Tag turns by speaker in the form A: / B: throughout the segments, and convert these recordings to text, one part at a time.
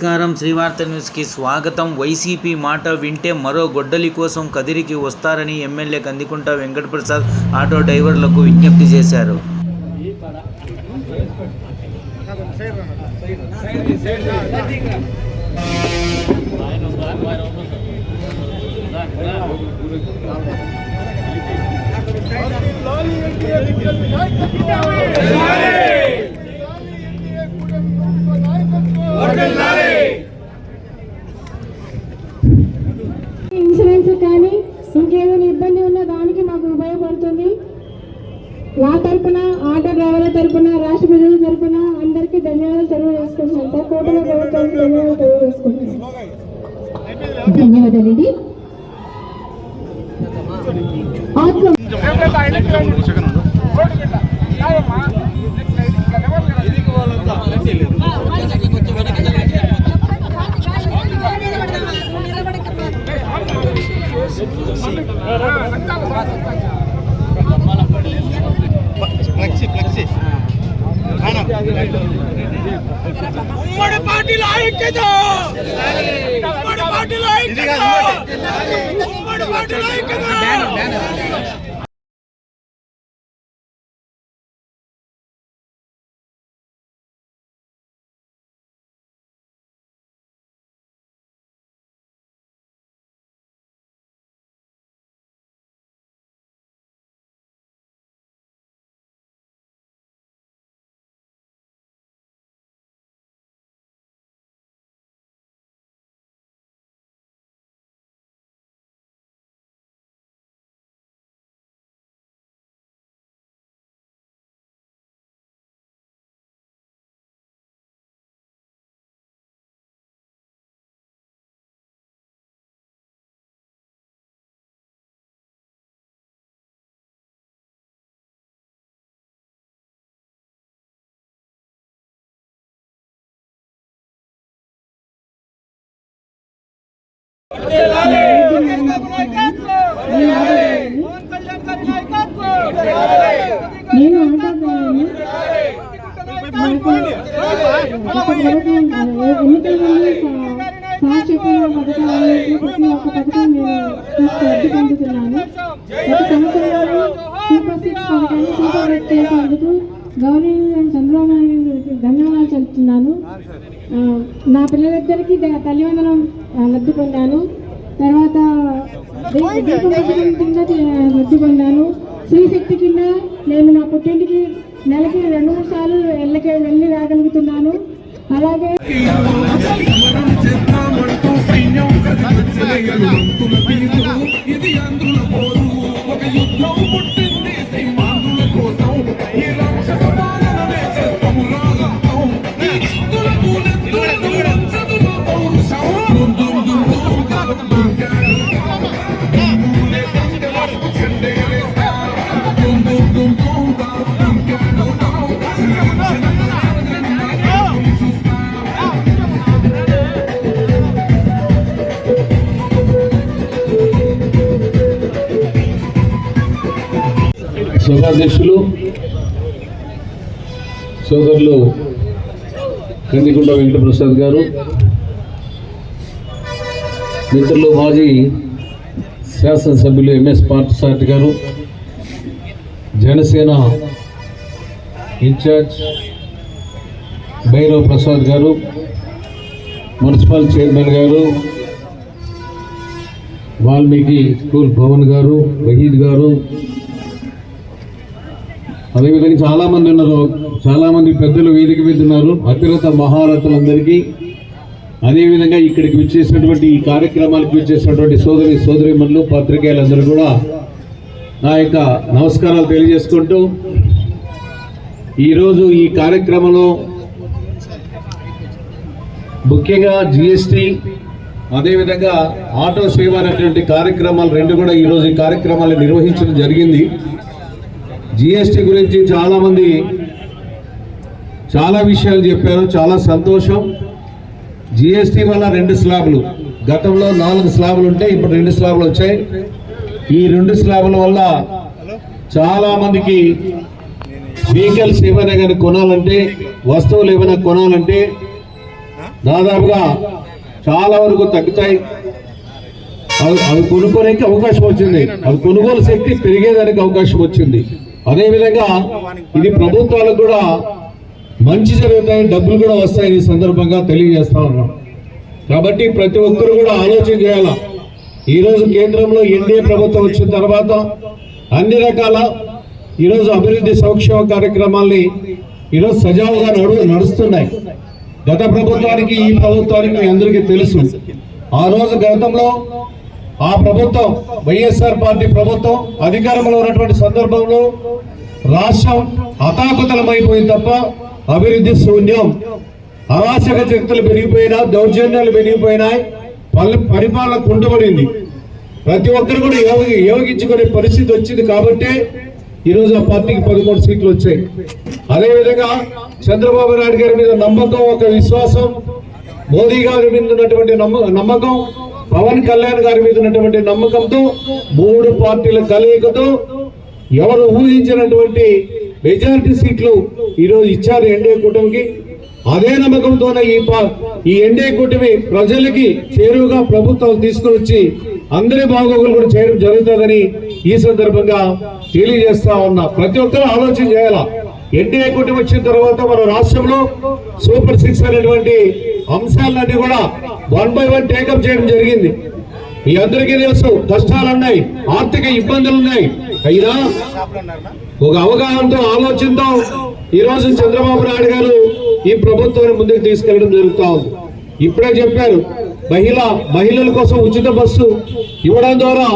A: నమస్కారం. శ్రీవార్త న్యూస్కి స్వాగతం. వైసీపీ మాట వింటే మరో గొడ్డలి కోసం కదిరికి వస్తారని ఎమ్మెల్యే కందికుంట వెంకటప్రసాద్ ఆటో డ్రైవర్లకు విజ్ఞప్తి చేశారు.
B: ధన్యవాదాలండి
C: ఫ్లెక్సీ ఫ్లెక్సీ
D: ఉమ్మడి పార్టీలో ఐక్యత! ఉమ్మడి పార్టీలో ఐక్యత! ఉమ్మడి పార్టీలో ఐక్యత!
B: నేను ఎన్నికల ప్రతి ఒక్క పథకం నేను తీసుకు అడ్డుకుంటున్నాను ఆ, నా పిల్లలిద్దరికీ తల్లివందనం లబ్ధి పొందాను. తర్వాత దీపం కింద లబ్ధి పొందాను. శ్రీశక్తి కింద నేను నా పుట్టింటికి నెలకి రెండు మూడు సార్లు వెళ్ళకి వెళ్ళి రాగలుగుతున్నాను. అలాగే
E: అధ్యక్షులు సోదరులు కందికుంట వెంకటప్రసాద్ గారు మిత్రులు మాజీ శాసనసభ్యులు ఎంఎస్ పార్థసారథి గారు జనసేన ఇన్ఛార్జ్ భైరవ్ ప్రసాద్ గారు మున్సిపల్ చైర్మన్ గారు వాల్మీకి స్కూల్ భవన్ గారు వహీద్ గారు అదేవిధంగా చాలామంది ఉన్నారు. చాలామంది పెద్దలు వేదిక మీద ఉన్నారు. అతిరథ మహారథులందరికీ. అదేవిధంగా ఇక్కడికి వచ్చేసినటువంటి ఈ కార్యక్రమానికి వచ్చేసినటువంటి సోదరి సోదరిమణులు పత్రికేయులందరూ కూడా నా యొక్క నమస్కారాలు తెలియజేసుకుంటూ ఈరోజు ఈ కార్యక్రమంలో ముఖ్యంగా జిఎస్టి అదేవిధంగా ఆటో సేవ అనేటువంటి కార్యక్రమాలు రెండు కూడా ఈరోజు ఈ కార్యక్రమాలు నిర్వహించడం జరిగింది. జిఎస్టి గురించి చాలామంది చాలా విషయాలు చెప్పారు. చాలా సంతోషం. జిఎస్టి వల్ల రెండు స్లాబ్లు. గతంలో నాలుగు స్లాబులు ఉంటే ఇప్పుడు రెండు స్లాబులు వచ్చాయి. ఈ రెండు స్లాబుల వల్ల చాలామందికి వెహికల్స్ ఏమైనా కానీ కొనాలంటే వస్తువులు ఏమైనా కొనాలంటే దాదాపుగా చాలా వరకు తగ్గుతాయి. అవి అవి కొనుక్కోడానికి అవకాశం వచ్చింది. అవి కొనుగోలు శక్తి పెరిగేదానికి అవకాశం వచ్చింది. అదేవిధంగా ఇది ప్రభుత్వాలకు కూడా మంచి జరుగుతాయి డబ్బులు కూడా వస్తాయని ఈ సందర్భంగా తెలియజేస్తా ఉన్నాం. కాబట్టి ప్రతి ఒక్కరు కూడా ఆలోచన చేయాల? ఈరోజు కేంద్రంలో ఎన్డీఏ ప్రభుత్వం వచ్చిన తర్వాత అన్ని రకాల ఈరోజు అభివృద్ధి సంక్షేమ కార్యక్రమాల్ని ఈరోజు సజావుగా నడు నడుస్తున్నాయి. గత ప్రభుత్వానికి ఈ ప్రభుత్వానికి మీ అందరికీ తెలుసు. ఆ రోజు గతంలో ఆ ప్రభుత్వం వైఎస్ఆర్ పార్టీ ప్రభుత్వం అధికారంలో ఉన్నటువంటి సందర్భంలో రాష్ట్రం హతాకుతలమైపోయింది తప్ప అభివృద్ధి శూన్యం. అరాచక శక్తులు పెరిగిపోయినా దౌర్జన్యాలు పెరిగిపోయినాయి పల్లె పరిపాలన కుండబడింది ప్రతి ఒక్కరు కూడా యోగి యోగించుకునే పరిస్థితి వచ్చింది కాబట్టి ఈరోజు ఆ పార్టీకి పదమూడు సీట్లు వచ్చాయి. అదేవిధంగా చంద్రబాబు నాయుడు గారి మీద నమ్మకం ఒక విశ్వాసం మోదీ గారి మీద ఉన్నటువంటి నమ్మకం పవన్ కళ్యాణ్ గారి మీద ఉన్నటువంటి నమ్మకంతో మూడు పార్టీల కలయికతో ఎవరు ఊహించినటువంటి మెజారిటీ సీట్లు ఈరోజు ఇచ్చారు ఎన్డీఏ కూటమికి. అదే నమ్మకంతోనే ఈ ఈ ఎన్డీఏ కూటమి ప్రజలకి చేరువుగా ప్రభుత్వం తీసుకుని వచ్చి అందరి బాగోగులు కూడా చేయడం జరుగుతుందని ఈ సందర్భంగా తెలియజేస్తా ఉన్నా. ప్రతి ఒక్కరు ఆలోచన చేయాలా? ఎన్డీఏ కూటమి వచ్చిన తర్వాత మన రాష్ట్రంలో సూపర్ సిక్స్ అనేటువంటి అంశాలన్నీ కూడా వన్ బై వన్ టేకప్ చేయడం జరిగింది. మీ అందరికీ తెలుసు కష్టాలున్నాయి ఆర్థిక ఇబ్బందులు ఉన్నాయి. అయినా ఒక అవగాహనతో ఆలోచనతో ఈ రోజు చంద్రబాబు నాయుడు గారు ఈ ప్రభుత్వాన్ని ముందుకు తీసుకెళ్ళడం జరుగుతూ ఉంది. ఇప్పుడే చెప్పారు మహిళ మహిళల కోసం ఉచిత బస్సు ఇవ్వడం ద్వారా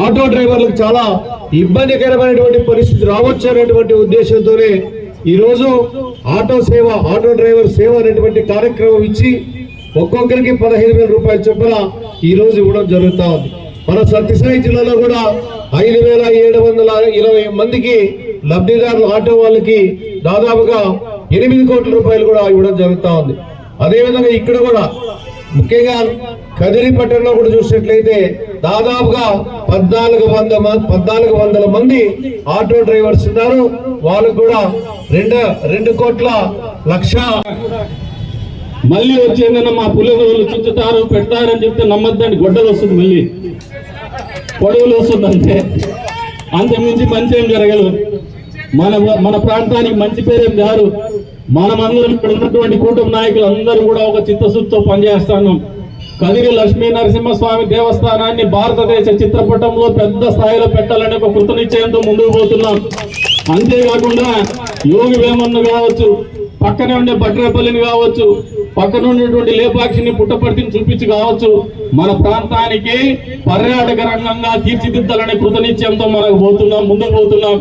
E: ఆటో డ్రైవర్లకు చాలా ఇబ్బందికరమైనటువంటి పరిస్థితి రావచ్చు అనేటువంటి ఉద్దేశంతోనే ఈరోజు ఆటో సేవ ఆటో డ్రైవర్ సేవ అనేటువంటి కార్యక్రమం ఇచ్చి ఒక్కొక్కరికి పదహైదు వేల రూపాయల చొప్పున ఈ రోజు ఇవ్వడం జరుగుతా ఉంది. మన సత్యసాయి జిల్లాలో కూడా ఐదు వేల ఏడు వందల ఇరవై మందికి లబ్ధిదారులు ఆటో వాళ్ళకి దాదాపుగా ఎనిమిది కోట్ల రూపాయలు కూడా ఇవ్వడం జరుగుతూ ఉంది. అదేవిధంగా ఇక్కడ కూడా ముఖ్యంగా కదిరి పట్టణంలో కూడా చూసినట్లయితే దాదాపుగా పద్నాలుగు వంద పద్నాలుగు వందల మంది ఆటో డ్రైవర్స్ ఉన్నారు. వాళ్ళకు కూడా రెండు రెండు కోట్ల లక్ష
F: మళ్ళీ వచ్చేందన్న మా పులిగోళ్ళు చుచ్చుతారు పెడతారని చెప్తే నమ్మద్దండి. గొడ్డలు వస్తుంది మళ్ళీ. పొడవులు వస్తుంది అంతే అంతకుమించి మంచి ఏం జరగదు మన మన ప్రాంతానికి మంచి పేరేం కాదు. మనమందరం ఇక్కడ ఉన్నటువంటి కూటమి నాయకులు అందరూ కూడా ఒక చిత్తశుద్ధితో పనిచేస్తాను కదిరి లక్ష్మీ నరసింహస్వామి దేవస్థానాన్ని భారతదేశ చిత్రపటంలో పెద్ద స్థాయిలో పెట్టాలని ఒక కృతనిశ్చయంతో ముందుకు పోతున్నాం. అంతేకాకుండా యోగి వేమన్న కావచ్చు పక్కనే ఉండే బట్రేపల్లిని కావచ్చు పక్కన ఉన్నటువంటి లేపాక్షిని పుట్టపర్తిని చూపించి కావచ్చు మన ప్రాంతానికి పర్యాటక రంగంగా తీర్చిదిద్దాలనే కృతనిశ్చయంతో మనకు పోతున్నాం ముందుకు పోతున్నాం.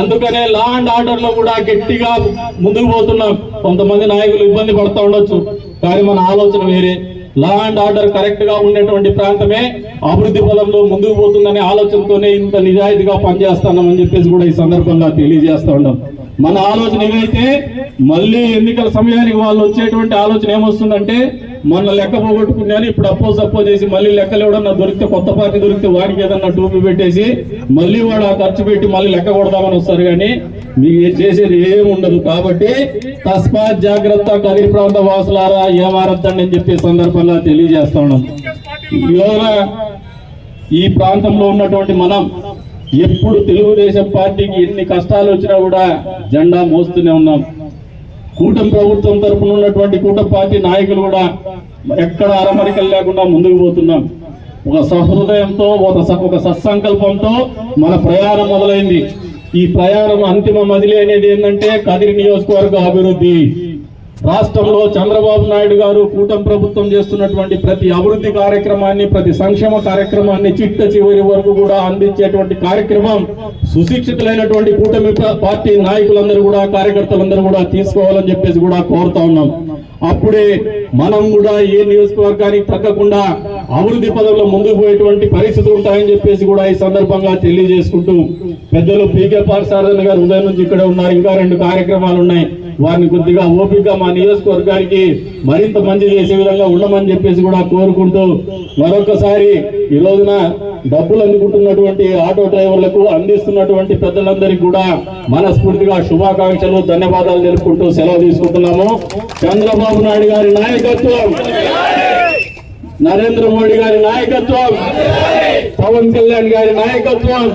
F: అందుకనే లా అండ్ ఆర్డర్లో కూడా గట్టిగా ముందుకు పోతున్నాం. కొంతమంది నాయకులు ఇబ్బంది పడుతూ ఉండొచ్చు కానీ మన ఆలోచన వేరే. లా అండ్ ఆర్డర్ కరెక్ట్గా ఉండేటువంటి ప్రాంతమే అభివృద్ధి పదంలో ముందుకు పోతుందనే ఆలోచనతోనే ఇంత నిజాయితీగా పనిచేస్తున్నామని చెప్పేసి కూడా ఈ సందర్భంగా తెలియజేస్తా ఉన్నాం. మన ఆలోచన ఏదైతే మళ్ళీ ఎన్నికల సమయానికి వాళ్ళు వచ్చేటువంటి ఆలోచన ఏమొస్తుందంటే మొన్న లెక్క పోగొట్టుకున్నాను ఇప్పుడు అప్పో సప్పో చేసి మళ్ళీ లెక్కలు ఎవడన్నా దొరికితే కొత్త పార్టీ దొరికితే వాడికి ఏదన్నా టూపీ పెట్టేసి మళ్ళీ వాడు ఆ ఖర్చు పెట్టి మళ్ళీ లెక్క కొడదామని వస్తారు కానీ మీకు చేసేది ఏమి ఉండదు. కాబట్టి తస్మాత్ జాగ్రత్త కదిరి ప్రాంత వాసులారా ఏమారద్దండి అని చెప్పే సందర్భంగా తెలియజేస్తా ఉన్నాం. ఈ ప్రాంతంలో ఉన్నటువంటి మనం ఎప్పుడు తెలుగుదేశం పార్టీకి ఎన్ని కష్టాలు వచ్చినా కూడా జెండా మోస్తూనే ఉన్నాం. కూటమి ప్రభుత్వం తరపున ఉన్నటువంటి కూటమి పార్టీ నాయకులు కూడా ఎక్కడ అరమరికలు లేకుండా ముందుకు పోతున్నాం. ఒక సహృదయంతో ఒక స- ఒక సత్సంకల్పంతో మన ప్రయాణం మొదలైంది. ఈ ప్రయాణం అంతిమ మదిలి అనేది ఏంటంటే కదిరి నియోజకవర్గ అభివృద్ధి. రాష్ట్రంలో చంద్రబాబు నాయుడు గారు కూటమి ప్రభుత్వం చేస్తున్నటువంటి ప్రతి అభివృద్ధి కార్యక్రమాన్ని ప్రతి సంక్షేమ కార్యక్రమాన్ని చిట్ట చివరి వరకు కూడా అందించేటువంటి కార్యక్రమం సుశిక్షితులైనటువంటి కూటమి పార్టీ నాయకులందరూ కూడా కార్యకర్తలందరూ కూడా తీసుకోవాలని చెప్పేసి కూడా కోరుతా ఉన్నాం. అప్పుడే మనం కూడా ఏ నియోజకవర్గానికి తగ్గకుండా అభివృద్ధి పదంలో ముందుకు పోయేటువంటి పరిస్థితులు ఉంటాయని చెప్పేసి కూడా ఈ సందర్భంగా తెలియజేసుకుంటూ పెద్దలు పీకే పార్సారథన్ గారు ఉదయం నుంచి ఇక్కడ ఉన్నారు. ఇంకా రెండు కార్యక్రమాలు ఉన్నాయి. వారిని కొద్దిగా ఓపికగా మా నియోజకవర్గానికి మరింత మంచి చేసే విధంగా ఉండమని చెప్పేసి కూడా కోరుకుంటూ మరొకసారి ఈ రోజున డబ్బులు అందుకుంటున్నటువంటి ఆటో డ్రైవర్లకు అందిస్తున్నటువంటి పెద్దలందరికీ కూడా మనస్ఫూర్తిగా శుభాకాంక్షలు ధన్యవాదాలు తెలుపుకుంటూ సెలవు తీసుకుంటున్నాము. చంద్రబాబు నాయుడు గారి నాయకత్వం. నరేంద్ర మోడీ గారి నాయకత్వం. పవన్ కళ్యాణ్ గారి నాయకత్వం.